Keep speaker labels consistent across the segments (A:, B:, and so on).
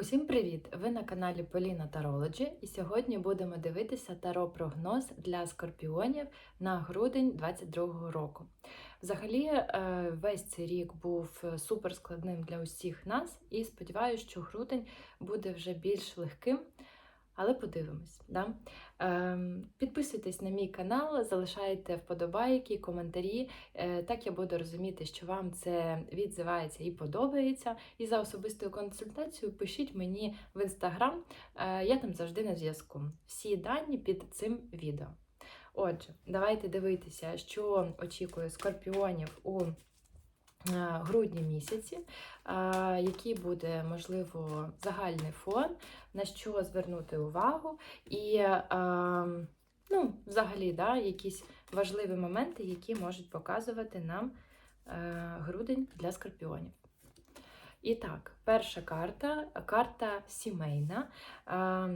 A: Усім привіт! Ви на каналі Поліна Тарологі, і сьогодні будемо дивитися таро-прогноз для скорпіонів на грудень 2022 року. Взагалі, е, весь цей рік був суперскладним для усіх нас, і сподіваюся, що грудень буде вже більш легким. Але подивимось. Да? Ем, підписуйтесь на мій канал, залишайте вподобайки, коментарі. Е, так я буду розуміти, що вам це відзивається і подобається. І за особистою консультацією пишіть мені в інстаграм, е, я там завжди на зв'язку. Всі дані під цим відео. Отже, давайте дивитися, що очікує скорпіонів у грудні місяці, е, який буде, можливо, загальний фон, на що звернути увагу, і е, ну, взагалі да, якісь важливі моменти, які можуть показувати нам грудень для скорпіонів. І так, перша карта карта сімейна.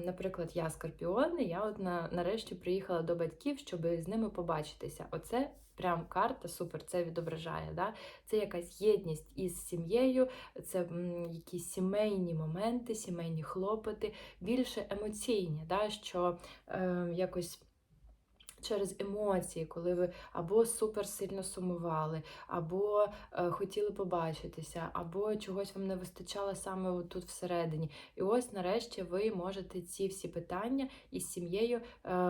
A: Наприклад, я скорпіон, і я от на, нарешті приїхала до батьків, щоб з ними побачитися. Оце прям карта супер, це відображає. Да? Це якась єдність із сім'єю, це якісь сімейні моменти, сімейні хлопоти, більше емоційні, да? що е, якось через емоції, коли ви або супер сильно сумували, або е, хотіли побачитися, або чогось вам не вистачало саме тут всередині. І ось нарешті ви можете ці всі питання із сім'єю е,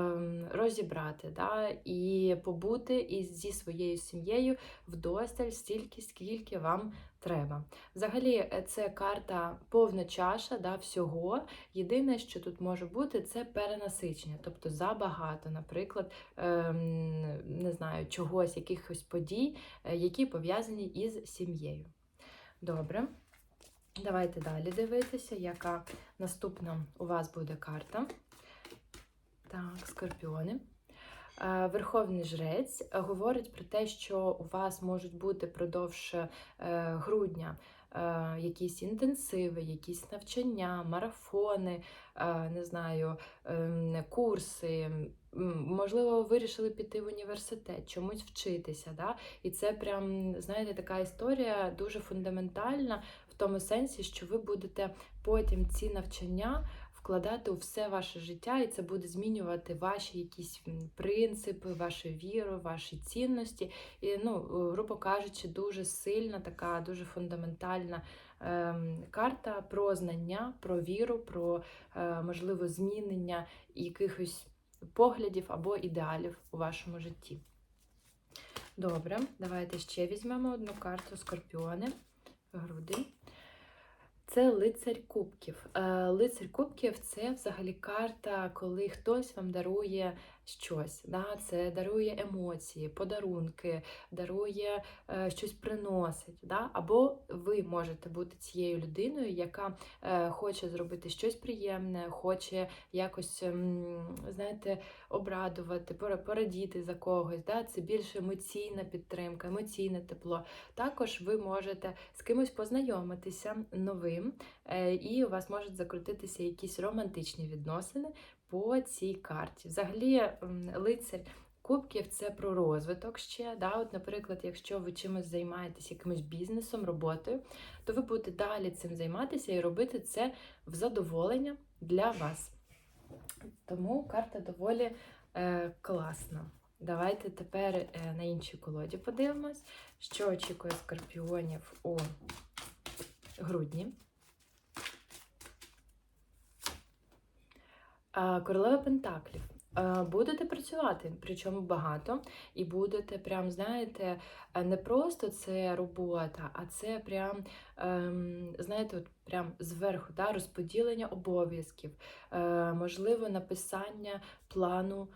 A: розібрати, да? і побути із, зі своєю сім'єю вдосталь стільки, скільки вам треба. Взагалі, е, це карта повна чаша да, всього. Єдине, що тут може бути, це перенасичення, тобто забагато, наприклад, ем, не знаю, чогось, якихось подій, е, які пов'язані із сім'єю. Добре. Давайте далі дивитися, яка наступна у вас буде карта. Так, скорпіони. Е, Верховний жрець говорить про те, що у вас можуть бути продовж е, грудня е, якісь інтенсиви, якісь навчання, марафони, не знаю, ем, курси. Можливо, вирішили піти в університет, чомусь вчитися. Да? І це прям, знаєте, така історія дуже фундаментальна в тому сенсі, що ви будете потім ці навчання вкладати у все ваше життя, і це буде змінювати ваші якісь принципи, вашу віру, ваші цінності. І, ну, грубо кажучи, дуже сильна, така дуже фундаментальна ем, карта про знання, про віру, про е, можливо змінення якихось поглядів або ідеалів у вашому житті. Добре, давайте ще візьмемо одну карту скорпіони. Груди. Це лицарь кубків. Е, лицарь кубків це взагалі карта, коли хтось вам дарує щось. Да? Це дарує емоції, подарунки, дарує е, щось приносить. Да? Або ви можете бути цією людиною, яка е, хоче зробити щось приємне, хоче якось, е, знаєте, обрадувати, порадіти за когось. Да? Це більш емоційна підтримка, емоційне тепло. Також ви можете з кимось познайомитися новим, е, і у вас можуть закрутитися якісь романтичні відносини по цій карті. Взагалі, лицар кубків це про розвиток ще. Да? От, Наприклад, якщо ви чимось займаєтесь якимось бізнесом, роботою, то ви будете далі цим займатися і робити це в задоволення для вас. Тому карта доволі е, класна. Давайте тепер е, на іншій колоді подивимось, що очікує скорпіонів у грудні. Королева Пентаклів. Будете працювати, причому багато, і будете прям, знаєте, не просто це робота, а це прям, ем, знаєте, от прям зверху да, розподілення обов'язків, е, можливо, написання плану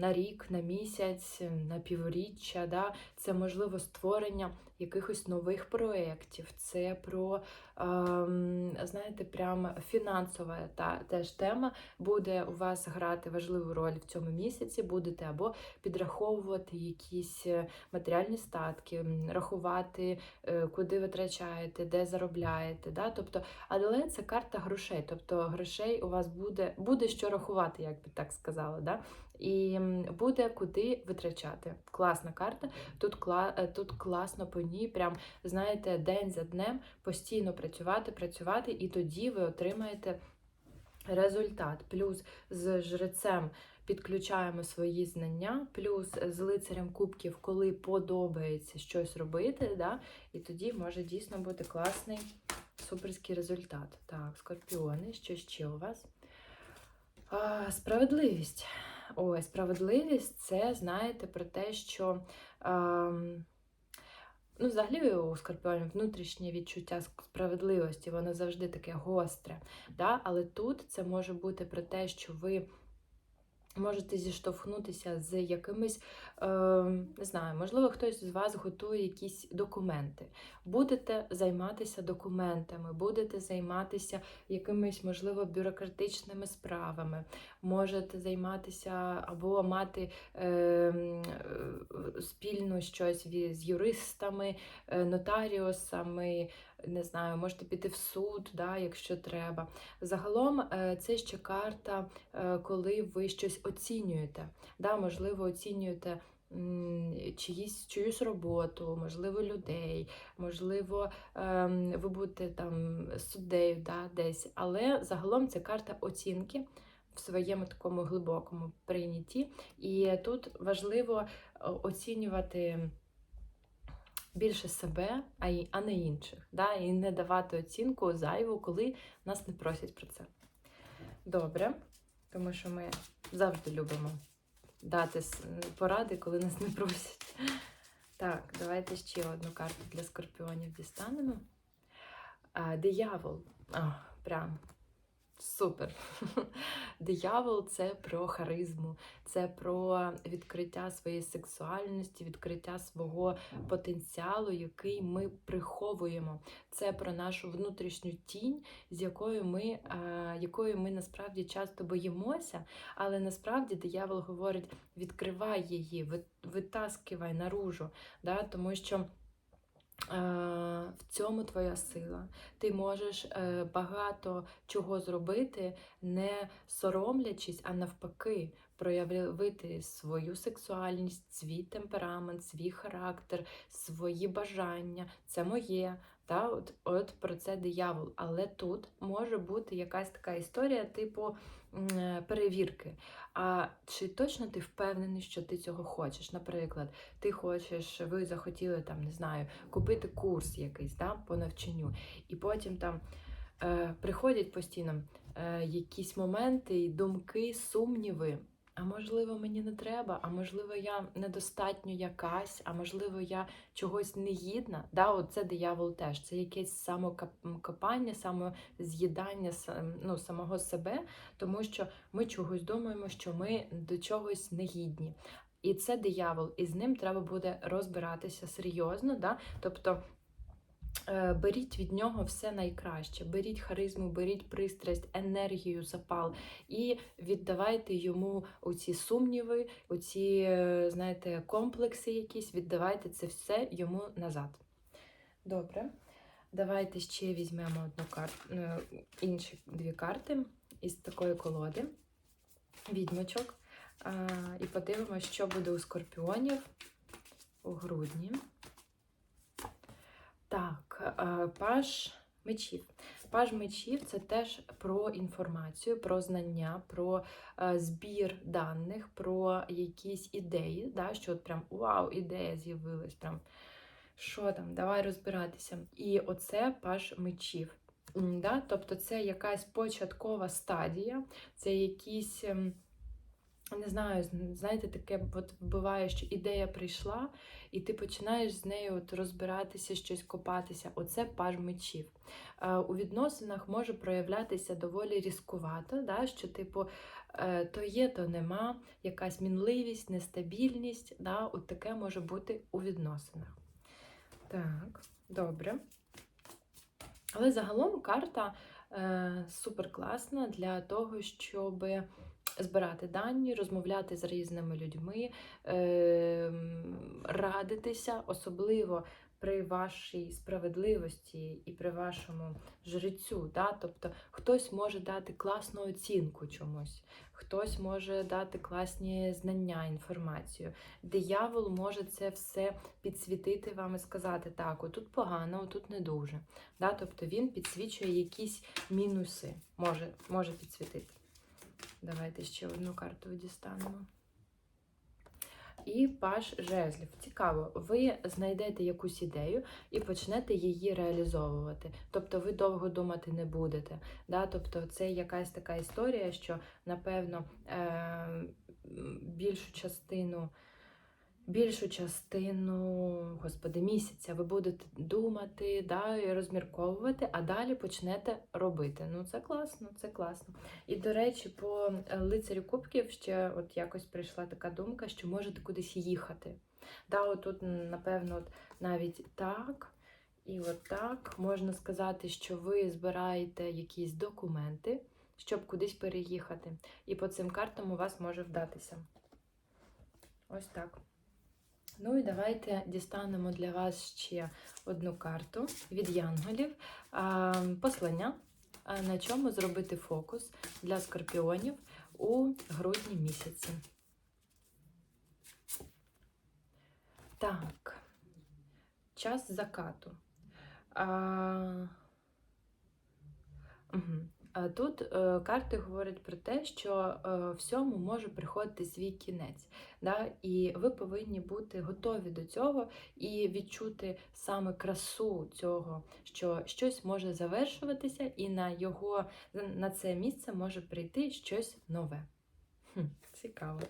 A: на рік, на місяць, на півріччя. Да? Це можливо створення якихось нових проєктів, це про, ем, знаєте, прям фінансова та теж тема буде у вас грати важливу роль в цьому місяці. Будете або підраховувати якісь е, матеріальні статки, рахувати, е, куди витрачаєте, де заробляєте. Да? Тобто, але це карта грошей. Тобто грошей у вас буде буде що рахувати, як би так сказала. Да? І буде куди витрачати. Класна карта. Тут, кла, е, Тут класно по ній, прям, знаєте, день за днем постійно працювати, працювати, і тоді ви отримаєте результат. Плюс з жрецем підключаємо свої знання, плюс з лицарем кубків, коли подобається щось робити, да, і тоді може дійсно бути класний суперський результат. Так, скорпіони, що ще у вас? А, справедливість. Ой, справедливість це, знаєте, про те, що. ем, Ну, взагалі, у скорпіонів внутрішнє відчуття справедливості, воно завжди таке гостре. Да? Але тут це може бути про те, що ви можете зіштовхнутися з якимись, е, не знаю, можливо, хтось з вас готує якісь документи. Будете займатися документами, будете займатися якимись, можливо, бюрократичними справами, можете займатися або мати е, м, е, спільно щось з юристами, е, нотаріусами, не знаю, можете піти в суд, да, якщо треба. Загалом е, це ще карта, е, коли ви щось оцінюєте. Да, можливо, оцінюєте. Чиїсь, чиюсь роботу, можливо, людей, можливо, ем, ви будете там суддею да, десь. Але загалом це карта оцінки в своєму такому глибокому прийнятті. І тут важливо е, оцінювати більше себе, а й- а не інших. Да? І не давати оцінку зайву, коли нас не просять про це. Добре, тому що ми завжди любимо дати поради, коли нас не просять. Так, давайте ще одну карту для скорпіонів дістанемо. Диявол. А, прям супер. Диявол це про харизму, це про відкриття своєї сексуальності, відкриття свого потенціалу, який ми приховуємо. Це про нашу внутрішню тінь, з якою ми, е, якої ми насправді часто боїмося, але насправді диявол говорить: відкривай її, витаскивай наружу, да? тому що. Е, В цьому твоя сила. Ти можеш е, багато чого зробити, не соромлячись, а навпаки, проявити свою сексуальність, свій темперамент, свій характер, свої бажання. Це моє. Та, от, от про це диявол. Але тут може бути якась така історія, типу е, перевірки. А чи точно ти впевнений, що ти цього хочеш? Наприклад, ти хочеш, ви захотіли там, не знаю, купити курс якийсь да, по навчанню, і потім там е, приходять постійно е, якісь моменти, і думки, сумніви. А можливо, мені не треба, а можливо, я недостатньо якась, а можливо, я чогось не гідна. Да, от це диявол теж. Це якесь самокопання, самоз'їдання ну, самого себе, тому що ми чогось думаємо, що ми до чогось не гідні. І це диявол, і з ним треба буде розбиратися серйозно. Да? Тобто беріть від нього все найкраще, беріть харизму, беріть пристрасть, енергію, запал і віддавайте йому оці сумніви, оці, е, знаєте, комплекси якісь, віддавайте це все йому назад. Добре. Давайте ще візьмемо одну карту, інші дві карти із такої колоди, відьмочок. І подивимося, що буде у скорпіонів у грудні. Так, паж мечів. Паж мечів це теж про інформацію, про знання, про е, збір даних, про якісь ідеї. Да, що от прям вау, ідея з'явилась. Прям що там, давай розбиратися. І оце паж мечів. Да? Тобто це якась початкова стадія, це якісь. Не знаю, знаєте, таке от буває, що ідея прийшла, і ти починаєш з нею от розбиратися, щось копатися. Оце паж мечів. Е, У відносинах може проявлятися доволі різкувато, да, що, типу, е, то є, то нема, якась мінливість, нестабільність. Да, от таке може бути у відносинах. Так, добре. Але загалом карта е, супер класна для того, щоб збирати дані, розмовляти з різними людьми, е, радитися, особливо при вашій справедливості і при вашому жрецю. Да? Тобто хтось може дати класну оцінку чомусь, хтось може дати класні знання, інформацію. Диявол може це все підсвітити вам і сказати, так, отут погано, отут не дуже. Да? Тобто він підсвічує якісь мінуси, може, може підсвітити. Давайте ще одну карту дістанемо. І паш жезлів. Цікаво, ви знайдете якусь ідею і почнете її реалізовувати. Тобто ви довго думати не будете. Да? Тобто це якась така історія, що, напевно, е- більшу частину. Більшу частину, господи, місяця ви будете думати, да, і розмірковувати, а далі почнете робити. Ну, це класно, це класно. І, до речі, по е, лицарю кубків ще от якось прийшла така думка, що можете кудись їхати. Да, от тут, напевно, от навіть так і от так можна сказати, що ви збираєте якісь документи, щоб кудись переїхати. І по цим картам у вас може вдатися. Ось так. Ну і давайте дістанемо для вас ще одну карту від янголів. Послання, на чому зробити фокус для скорпіонів у грудні місяці. Так, час закату. А... Угу. Тут е, карти говорять про те, що е, всьому може приходити свій кінець, да? і ви повинні бути готові до цього і відчути саме красу цього, що щось може завершуватися, і на його на це місце може прийти щось нове. Хм, Цікаво.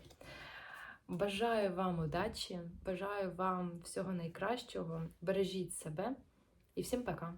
A: Бажаю вам удачі, бажаю вам всього найкращого. Бережіть себе і всім пока!